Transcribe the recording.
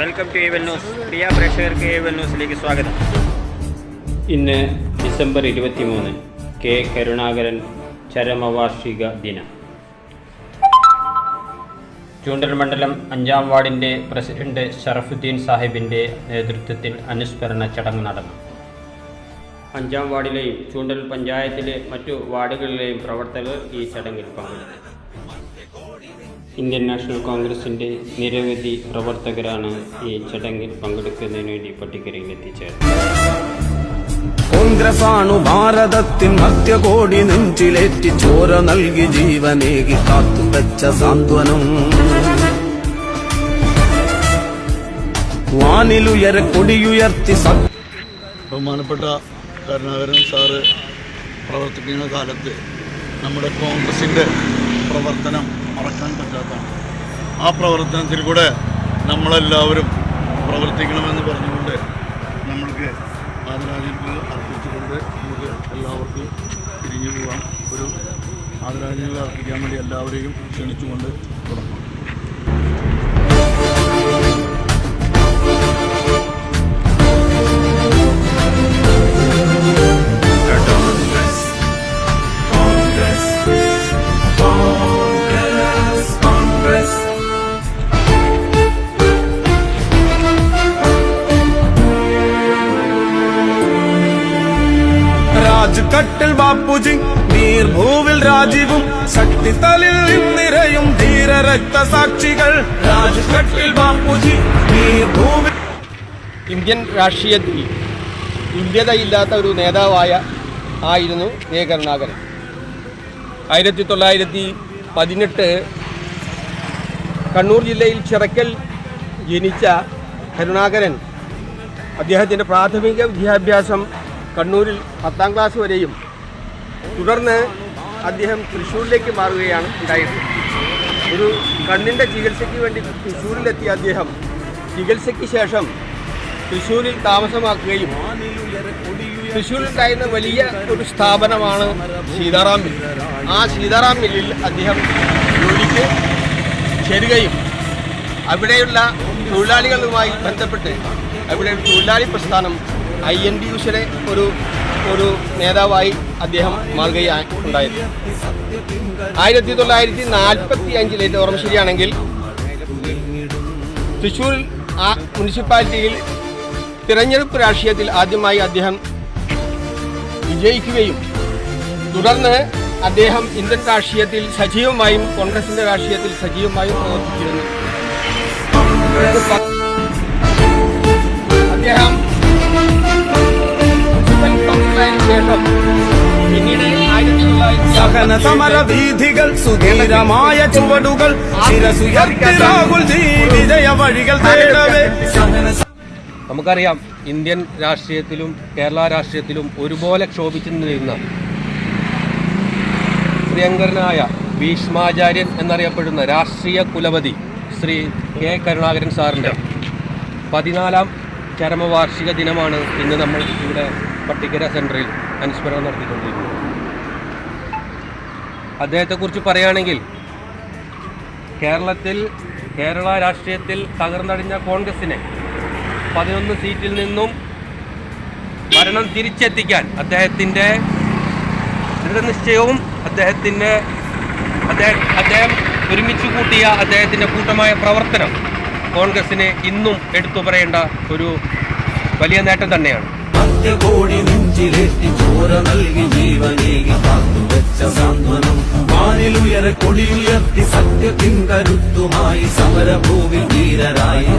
Welcome to ഏവൽ news പ്രിയ പ്രേക്ഷകർക്ക് ഏവൽ ന്യൂസിലേക്ക് സ്വാഗതം. ഇന്ന് ഡിസംബർ ഇരുപത്തിമൂന്ന് കെ കരുണാകരൻ ചരമവാർഷിക ദിനം. ചൂണ്ടൽ മണ്ഡലം അഞ്ചാം വാർഡിന്റെ പ്രസിഡന്റ് ഷറഫുദ്ദീൻ സാഹിബിന്റെ നേതൃത്വത്തിൽ അനുസ്മരണ ചടങ്ങ് നടന്നു. അഞ്ചാം വാർഡിലെയും ചൂണ്ടൽ പഞ്ചായത്തിലെ മറ്റു വാർഡുകളിലെയും പ്രവർത്തകർ ഈ ചടങ്ങിൽ പങ്കെടുത്തു. ഇന്ത്യൻ നാഷണൽ കോൺഗ്രസിന്റെ നിരവധി പ്രവർത്തകരാണ് ഈ ചടങ്ങിൽ പങ്കെടുക്കുന്നതിന് വേണ്ടി പട്ടിക്കരയിൽ എത്തിച്ചേർന്നത്. കോൺഗ്രസാണു ഭാരതത്തിൻ മധ്യകോടി നെഞ്ചിലേറ്റി ചോര നൽകി ജീവനേകി കാത്തു വെച്ച സാന്ത്വനം. വാനിലുയരെ കൊടിയുയർത്തി ബഹുമാനപ്പെട്ട കരുണാകരൻ സാറ് പ്രവർത്തിക്കുന്ന കാലത്ത് നമ്മുടെ കോൺഗ്രസിന്റെ പ്രവർത്തനം മറക്കാൻ പറ്റാത്തതാണ് ആ പ്രവർത്തനത്തിൽ കൂടെ നമ്മളെല്ലാവരും പ്രവർത്തിക്കണമെന്ന് പറഞ്ഞുകൊണ്ട് നമ്മൾക്ക് ആദരാജ്ഞികൾ അർപ്പിച്ചുകൊണ്ട് നമുക്ക് എല്ലാവർക്കും പിരിഞ്ഞു പോകാം ഒരു ആദരാഞ്ജലികൾ അർപ്പിക്കാൻ വേണ്ടി എല്ലാവരെയും ക്ഷണിച്ചുകൊണ്ട് തുടങ്ങാം. രാജ്കട്ടിൽ ബാപ്പുജി നീർഭൂവിൽ രാജീവും ശക്തിതലിൽ ഇന്ദിരയും ധീര രക്തസാക്ഷികൾ രാജ്കട്ടിൽ ബാപ്പുജി നീർഭൂവിൽ ഇന്ത്യൻ രാഷ്ട്രീയത്തിൽ തുല്യതയില്ലാത്ത ഒരു നേതാവായ ആയിരുന്നു എ കരുണാകരൻ ആയിരത്തി തൊള്ളായിരത്തി പതിനെട്ട് കണ്ണൂർ ജില്ലയിൽ ചിറക്കൽ ജനിച്ച കരുണാകരൻ. അദ്ദേഹത്തിന്റെ പ്രാഥമിക വിദ്യാഭ്യാസം കണ്ണൂരിൽ പത്താം ക്ലാസ് വരെയും തുടർന്ന് അദ്ദേഹം തൃശ്ശൂരിലേക്ക് മാറുകയാണ് ഉണ്ടായത് ഒരു കണ്ണിന്റെ ചികിത്സയ്ക്ക് വേണ്ടി തൃശ്ശൂരിലെത്തിയ അദ്ദേഹം ചികിത്സയ്ക്ക് ശേഷം തൃശ്ശൂരിൽ താമസമാക്കുകയും തൃശ്ശൂരിലുണ്ടായിരുന്ന വലിയ ഒരു സ്ഥാപനമാണ് സീതാറാം മിൽ ആ സീതാറാം മില്ലിൽ അദ്ദേഹം ജോലിക്ക് ചേരുകയും അവിടെയുള്ള തൊഴിലാളികളുമായി ബന്ധപ്പെട്ട് അവിടെ തൊഴിലാളി പ്രസ്ഥാനം ഐ എൻ ഡി യുസിലെ ഒരു ഒരു നേതാവായി അദ്ദേഹം മാറുകയാണ് ഉണ്ടായത്. ആയിരത്തി തൊള്ളായിരത്തി നാൽപ്പത്തി അഞ്ചിലെ ഓർമ്മ ശരിയാണെങ്കിൽ തൃശ്ശൂർ ആ മുനിസിപ്പാലിറ്റിയിൽ തിരഞ്ഞെടുപ്പ് രാഷ്ട്രീയത്തിൽ ആദ്യമായി അദ്ദേഹം വിജയിക്കുകയും തുടർന്ന് അദ്ദേഹം ഇന്ത്യൻ രാഷ്ട്രീയത്തിൽ സജീവമായും കോൺഗ്രസിന്റെ രാഷ്ട്രീയത്തിൽ സജീവമായും പ്രവർത്തിച്ചിരുന്നു. അദ്ദേഹം സഹന സമര വീഥികൾ സുധീരമായ ചുവടുകൾ രാഹുൽ വിജയ വഴികൾ തേടവേ. നമുക്കറിയാം ഇന്ത്യൻ രാഷ്ട്രീയത്തിലും കേരള രാഷ്ട്രീയത്തിലും ഒരുപോലെ ക്ഷോഭിച്ചു നിന്നിരുന്ന പ്രിയങ്കരനായ ഭീഷ്മാചാര്യൻ എന്നറിയപ്പെടുന്ന രാഷ്ട്രീയ കുലപതി ശ്രീ കെ കരുണാകരൻ സാറിന്റെ പതിനാലാം ചരമവാർഷിക ദിനമാണ് ഇന്ന് നമ്മൾ ഇവിടെ പട്ടിക്കര സെന്ററിൽ അനുസ്മരണം നടത്തിക്കൊണ്ടിരിക്കുന്നത്. അദ്ദേഹത്തെക്കുറിച്ച് പറയുകയാണെങ്കിൽ കേരളത്തിൽ കേരള രാഷ്ട്രീയത്തിൽ തകർന്നടിഞ്ഞ കോൺഗ്രസിനെ പതിനൊന്ന് സീറ്റിൽ നിന്നും ഭരണം തിരിച്ചെത്തിക്കാൻ അദ്ദേഹത്തിന്റെ ദൃഢനിശ്ചയവും അദ്ദേഹത്തിന്റെ അദ്ദേഹം ഒരുമിച്ച് കൂട്ടിയ അദ്ദേഹത്തിന്റെ കൂട്ടമായ പ്രവർത്തനം കോൺഗ്രസിന് ഇന്നും എടുത്തു പറയേണ്ട ഒരു വലിയ നേട്ടം തന്നെയാണ്. മധ്യകോടി നെഞ്ചിലേറ്റി ചോര നൽകി ജീവനേകി കാത്തുവെച്ച സാന്ത്വനം. വാനിലുയരെ കൊടിയുയർത്തി സത്യത്തിൻ കരുത്തുമായി സമരഭൂവിൽ ധീരരായി